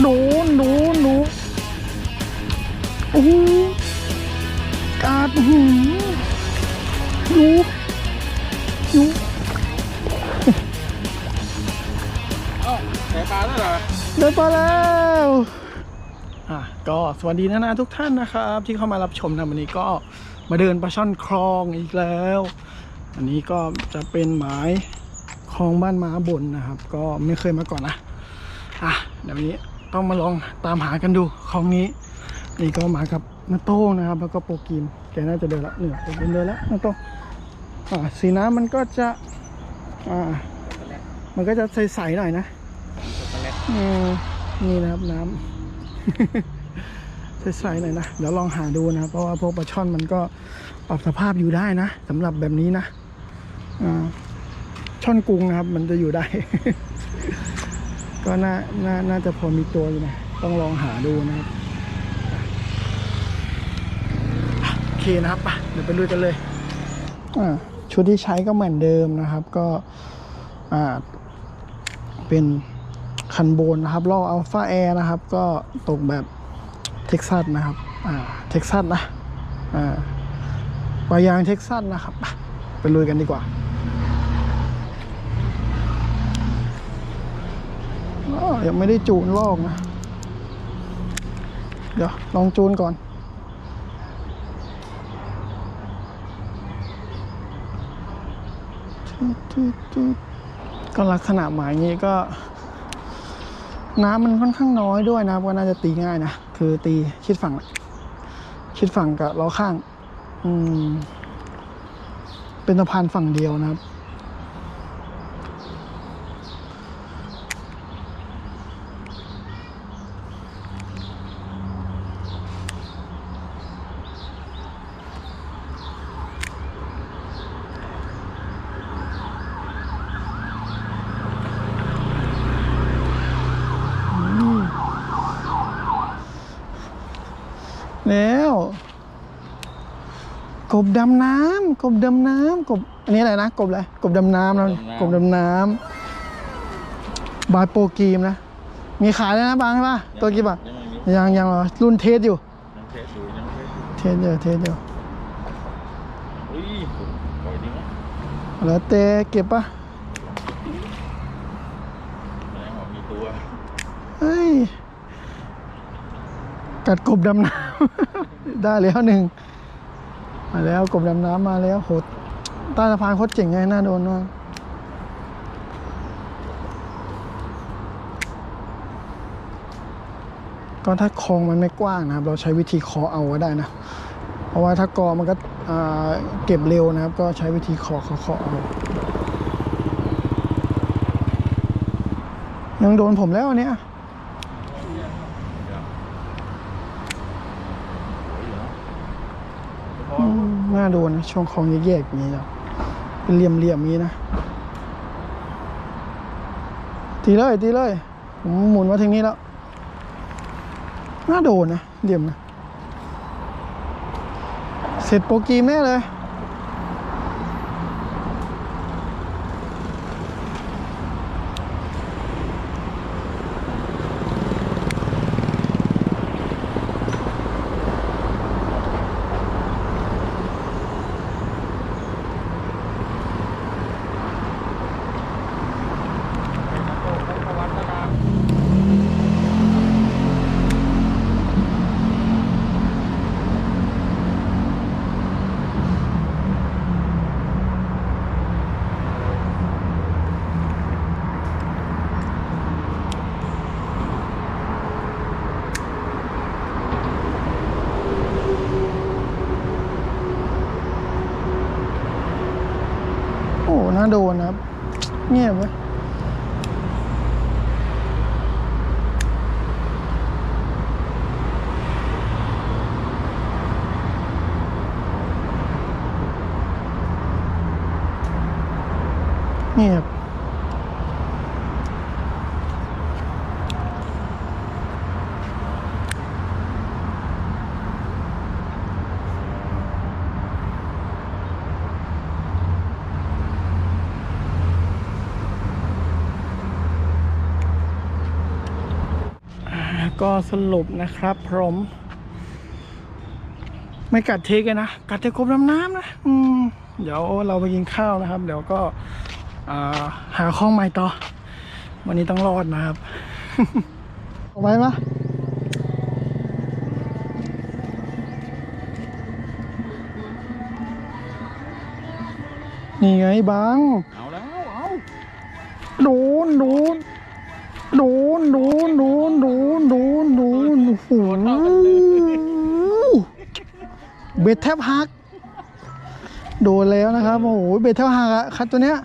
หนูหนูหนูโอ้โหกาดอื้อหือหนูหนูเอ้าแต่ปลาแล้วเหรอเดินไปแล้วอะก็สวัสดีนะนะทุกท่านนะครับ ที่เข้ามารับชมนะวันนี้ก็มาเดินปลาช่อนคลองอีกแล้ว อันนี้ก็จะเป็นหมายคลองบ้านม้าบนนะครับ ก็ไม่เคยมาก่อนนะอะเดี๋ยววันนี้ ต้องมาลองตามหากันดูคลองนี้ นี่ก็มากับนาโต้งนะครับ แล้วก็โปรกีมแกน่าจะเดินละเหนื่อยเดินเดินล้วนาโต้งอ่าสีน้ำมันก็จะอ่ามันก็จะใสๆหน่อยนะนี่นะครับน้ำ ใสๆหน่อยนะเดี๋ยวลองหาดูนะครับเพราะว่าพวกปลาช่อนมันก็ปรับสภาพอยู่ได้นะสำหรับแบบนี้นะอ่าช่อนกรุงนะครับ มันจะอยู่ได้ ก็น่าน่าน่าจะพอมีตัวอยู่นะ ต้องลองหาดูนะครับโอเคนะครับไปเดี๋ยวไปลุยกันเลยอ่าชุดที่ใช้ก็เหมือนเดิมนะครับ ก็อ่าเป็นคันโบนนะครับล่ออัลฟาแอร์นะครับ ก็ตกแบบเท็กซัสนะครับอ่าเท็กซัสนะอ่าปลายางเท็กซัสนะครับ ไปลุยกันดีกว่าอ้อ ยังไม่ได้จูนลอกนะ เดี๋ยว ลองจูนก่อน ก็ลักษณะหมายนี้ก็ น้ำมันค่อนข้างน้อยด้วยนะก็น่าจะตีง่ายนะ คือตีชิดฝั่ง ชิดฝั่งกับล้อข้าง อืม เป็นสะพานฝั่งเดียวนะครับ แล้ว กบดำน้ำกบดำน้ำกบอันนี้อะไรนะ กบอะไรกบดำน้ำนะกบดำน้ำบายโปรกีมนะ มีขายแล้วนะบางใช่ปะตัวกี่บาทยังไม่มียังยังเหรอรุ่นเทสอยู่ยังเทสอยู่ยังเทสอยู่เทสเดียวเทสเดียวอุ้ยปล่อยดีไหมแล้วเตเก็บปะแสดงว่ามีตัวเฮ้ย กัดกบดำน้ำได้แล้วหนึ่ง มาแล้วกบดำน้ำมาแล้วโหดใต้สะพานโคตรเจ๋งไงน่าโดนมากก็ถ้าคลองมันไม่กว้างนะครับ เราใช้วิธีคอเอาก็ได้นะ เพราะว่าถ้ากอมันก็เก็บเร็วนะครับ ก็ใช้วิธีคอคาะเคาะเอายังโดนผมแล้วเนี้ย อืมน่าโดนนะช่องคลองแยกๆอย่างนี้แล้วเป็นเหลี่ยมๆอย่างนี้นะ ตีเลยตีเลยผมหมุนมาทางนี้แล้วน่าโดนนะเหลี่ยมนะ เสร็จโปรกีมแน่เลย โอ้น่าโดนนะครับ เงียบเว้ยเงียบ ก็สรุปนะครับพร้อมไม่กัดเทกันนะ กัดแต่กบน้ำน้ำนะอืมเดี๋ยวเราไปกินข้าวนะครับ เดี๋ยวก็อ่าหาข้องใหม่ต่อ วันนี้ต้องรอดนะครับเอาไว้ปะนี่ไงบัง เอาแล้ว เอาโดนโดนโดนโดนโดนโดน โดนโดนโอ้โหเบ็ดแทบหัก โดนแล้วนะครับ โอ้โห เบ็ดแทบหักอะคัดตัวเนี้ย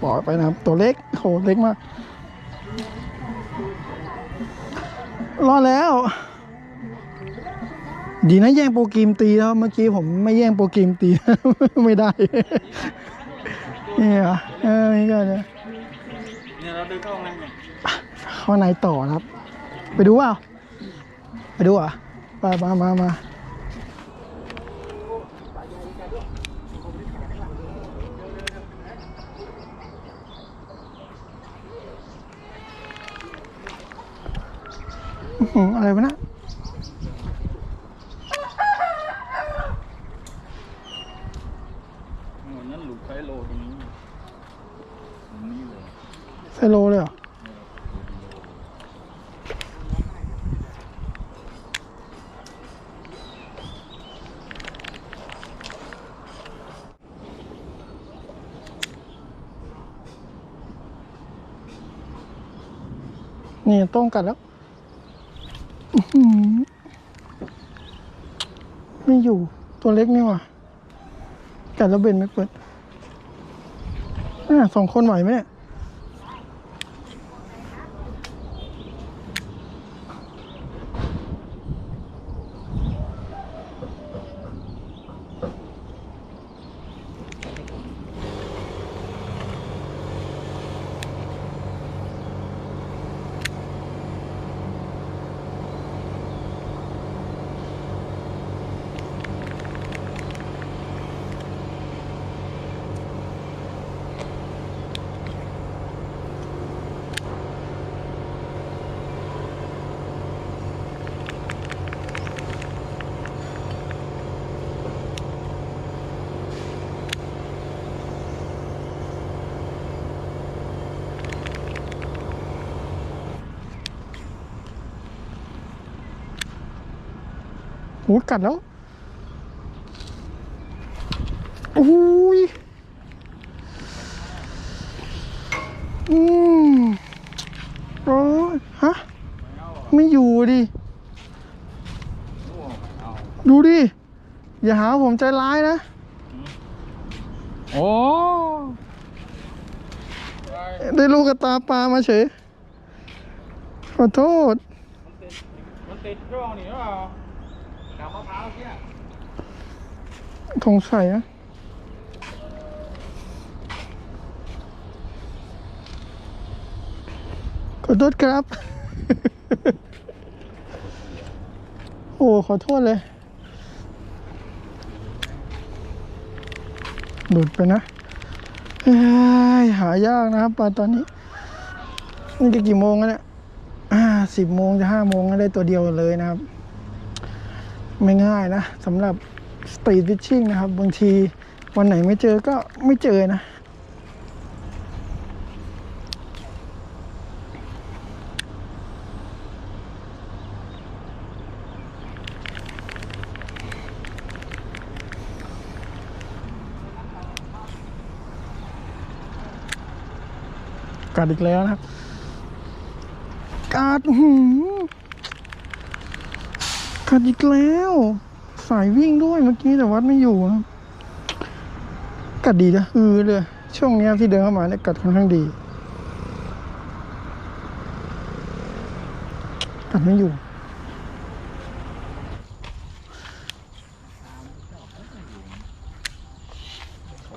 ปล่อยไปนะครับ ตัวเล็กโหเล็กมาก รอดแล้ว ดีนะแย่งโปรกรมตีแล้วเมื่อกี้ผมไม่แย่งโปรกรมตี ไม่ได้ เนี่เหรอเออนี่ก็เนี่ยเราเดินเข้าไงเนี่ยเข้าในต่อครับ ไปดูเปล่าไปดูอะมามามามาอื้อหืออะไรวะเนะวันนั้นหลุดไฟโลตรงนี้ตรงนี้เลยไซโลเลยเหรอ นี่ ต้องกันแล้วไม่อยู่ตัวเล็กนี่หว่ะกัดแล้วเบนไม่เปิดอสองคนไหวไหมเนี่ย โหกัดแล้วโอ้ยอืมโอ้ยฮะ ไม่อยู่ดิเอาดูดิ อย่าหาว่าผมใจร้ายนะ โอ้ได้ลูกกระตาปลามาเฉย ขอโทษ มันติดกล้องนี่หรือเปล่า สงสัยนะขอโทษครับ โอ้ ขอโทษเลย หลุดไปนะหายากนะครับปลาตอนนี้นี่จะกี่โมงแล้วเนี่ยสิบโมงจะห้าโมงก็ได้ตัวเดียวเลยนะครับ ไม่ง่ายนะสำหรับสตรีทฟิชชิ่งนะครับ บางทีวันไหนไม่เจอก็ไม่เจอนะ กัดอีกแล้วนะครับ กัดหือ กัดอีกแล้ว สายวิ่งด้วยเมื่อกี้แต่วัดไม่อยู่ครับกัดดีนะอือเลย ช่วงเนี้ยที่เดินเข้ามาเนี่ยกัดค่อนข้างดี กัดไม่อยู่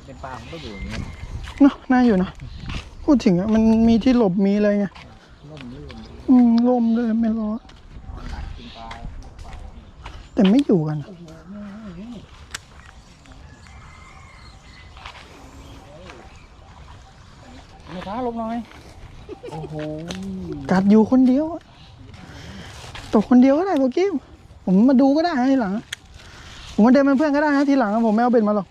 เป็นปลาผมก็อยู่อย่างนี้เนาะน่าอยู่นอะพูดถึงอะมันมีที่หลบมีอะไรไงร่มรื่นอืมลมเลยไม่ร้อน แต่ไม่อยู่กันอะมะพร้าลงหน่อย โอ้โห กัดอยู่คนเดียว ตกคนเดียวก็ได้โบกี้ผมมาดูก็ได้ทีหลัง ผมมาเดินเป็นเพื่อนก็ได้นะทีหลังผมไม่เอาเบ็ดมาหรอก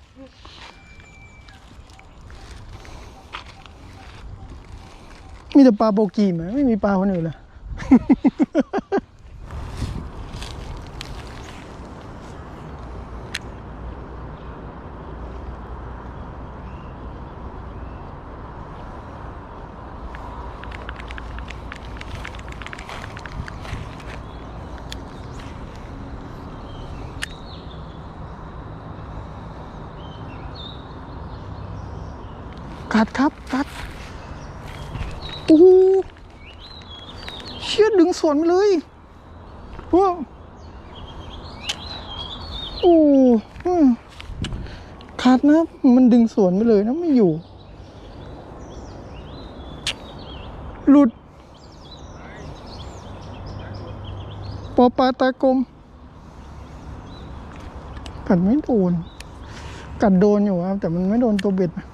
มีแต่ปลาโบกีมไม่มีปลาคนอื่นเลย กัดครับกัดโอ้โหเชือดดึงสวนมาเลยว้าวโอ้อืมขาดนะมันดึงสวนไปเลยนะไม่อยู่ หลุดปอปลาตากลม กัดไม่โดน กัดโดนอยู่ครับ แต่มันไม่โดนตัวเบ็ดนะ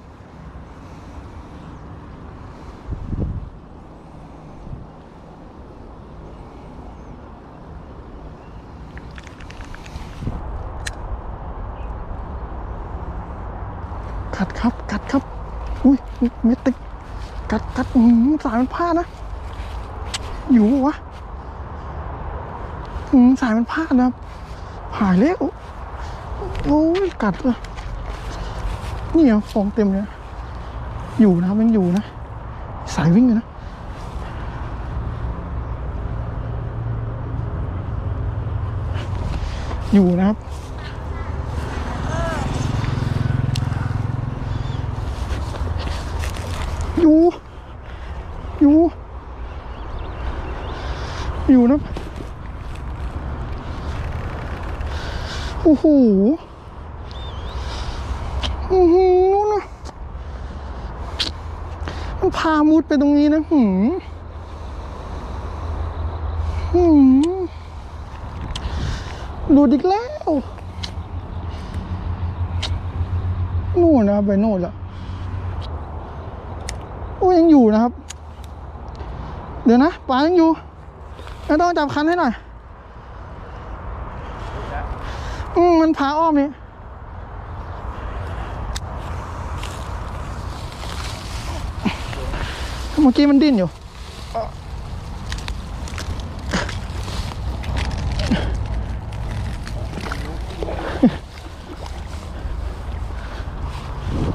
กัดครับ กัดครับ อุ้ย เม็ดติกกัดกัดสายมันพลาดนะ อยู่ปะวะสายมันพลาดนะครับหายเล้วโอ้ยกัดเลยนี่อะฟองเต็มเลยอยู่นะครับมันอยู่นะ สายวิ่งเลยนะ อยู่นะครับ อยู่ อยู่ อยู่นะ โอ้โหอือหือนู่นนะมันพามุดไปตรงนี้นะหืมหืม ดูดอีกแล้ว นู่นนะครับไปโน่นล้วโอ้ยังอยู่นะครับ เดี๋ยวนะปลายังอยู่แล้ต้องจับคันให้หน่อยอืมมันพาอ้อมนี่เมื่อกี้มันดิ้นอยู่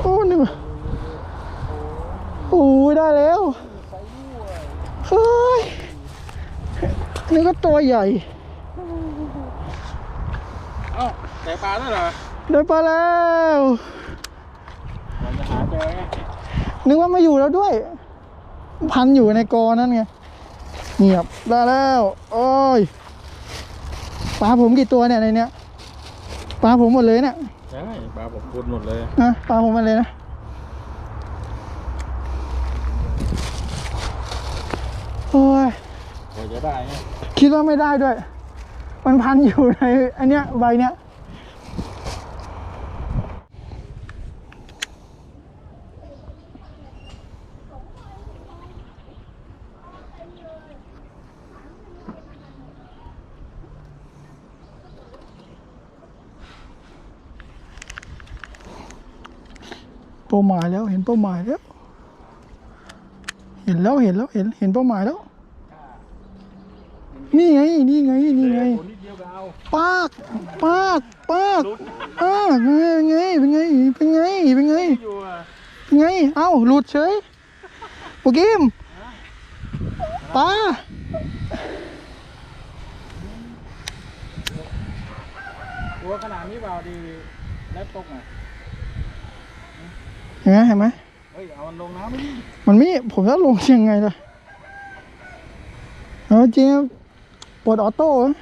โอ้เหนื่อยโอ้ยได้แล้ว เฮ้ย นี่ก็ ตัวใหญ่เอ้าแต่ปลาแล้วเหรอได้ปลาแล้วเราจะหาเจอไงนึกว่าไม่อยู่แล้วด้วย พันอยู่ในกอนั่นไงเงียบได้แล้วโอ้ยปลาผมกี่ตัวเนี่ยในเนี้ยปลาผมหมดเลยเนี่ยใช่ปลาผมพูดหมดเลยนะปลาผมหมดเลยนะโอ้ยกว่าจะได้ไง คิดว่าไม่ได้ด้วย มันพันอยู่ในอันเนี้ยใบเนี้ยเป้าหมายแล้วเห็นเป้าหมายแล้ว เห็นแล้วเห็นแล้วเห็นเห็นเป้าหมายแล้ว นี่ไง นี่ไง นี่ไงคนนิดเดียวก็เอาปากปากปากปากไงเป็นไงเป็นไง เป็นไง เป็นไง อยู่อะเป็นไง เอ้าหลุดเฉยโปรแกรมปลาตัวขนาดนี้เปล่าดีแล้วตกอะเห็นไหมเห็นไหมเฮ้ยเอามันลงน้ำไม่ดิมันไม่ผมจะลงยังไงล่ะเอาจริงๆปลดออโต้นะ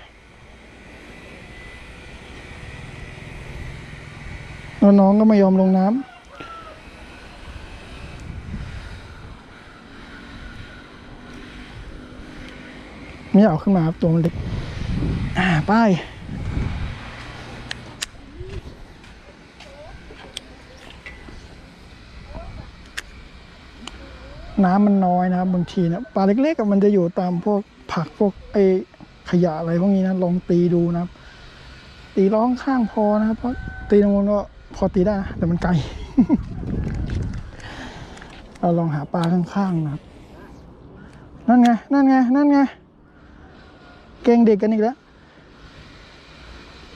แล้วน้องก็ไม่ยอมลงน้ำไม่เอาขึ้นมาครับตัวมันเล็ก อ่าไป้ายน้ำมันน้อยนะครับบางทีเนะปลาเล็กๆมันจะอยู่ตามพวกผักพวกไอ ขยะอะไรพวกนี้นะลองตีดูนะครับ ตีร้องข้างพอนะครับ เพราะตีตรงนู้นก็พอตีได้นะแต่มันไกลเราลองหาปลาข้างๆนะครับ นั่นไง นั่นไง นั่นไง เก่งเด็กกันอีกแล้ว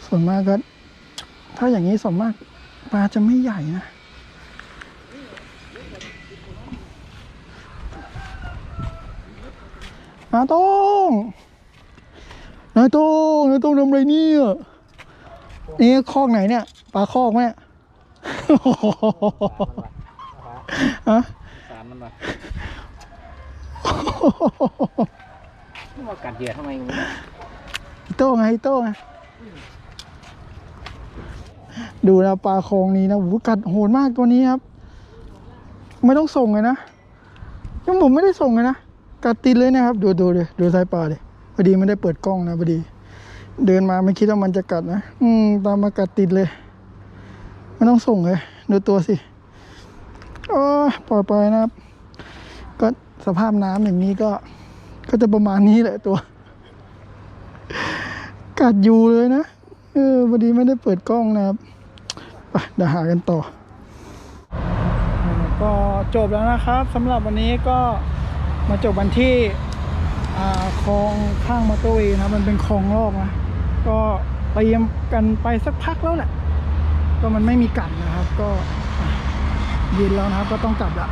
ส่วนมากก็ ถ้าอย่างนี้ส่วนมากปลาจะไม่ใหญ่นะนาต้ง นาโต้งนาโต้งทำอะไรเนี่ยนี่คอกไหนเนี่ยปลาคอกไหมเนี่ยฮะสารมันมามากัดเหยื่อทำไมมึงเนี่ยอีโต้ไงอีโต้ไงดูนะปลาโครงนี้นะโอ้โหกัดโหดมากตัวนี้ครับ ไม่ต้องส่งเลยนะยังผมไม่ได้ส่งเลยนะกัดติดเลยนะครับ ดูดูเลยดูสายปลาเลย พอดีไม่ได้เปิดกล้องนะพอดี เดินมาไม่คิดว่ามันจะกัดนะ อืม ตามมากัดติดเลย ไม่ต้องส่งเลย ดูตัวสิโอ้ปล่อยไปนะครับ ก็สภาพน้ำอย่างนี้ก็ ก็จะประมาณนี้แหละตัว กัดอยู่เลยนะ เออพอดีไม่ได้เปิดกล้องนะครับไปเดี๋ยวหากันต่อ ก็จบแล้วนะครับสำหรับวันนี้ก็มาจบวันที่ คลองข้างมอเตอร์เวย์นะมันเป็นคลองลอกนะก็เตรียมกันไปสักพักแล้วแหละ ก็มันไม่มีกัดนะครับ ก็เย็นแล้วนะครับก็ต้องกลับละ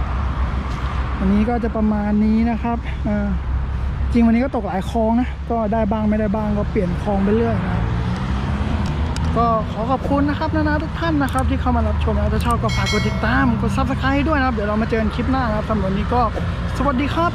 วันนี้ก็จะประมาณนี้นะครับจริงวันนี้ก็ตกหลายคลองนะก็ได้บ้างไม่ได้บ้างก็เปลี่ยนคลองไปเรื่อยนะครับก็ขอขอบคุณนะครับนานาทุกท่านนะครับ ที่เข้ามารับชมนะถ้าชอบก็ฝากกดติดตามกดซับสไครต์ด้วยนะครับ เดี๋ยวเรามาเจอกันคลิปหน้านะครับสำหรับวันนี้ก็สวัสดีครับ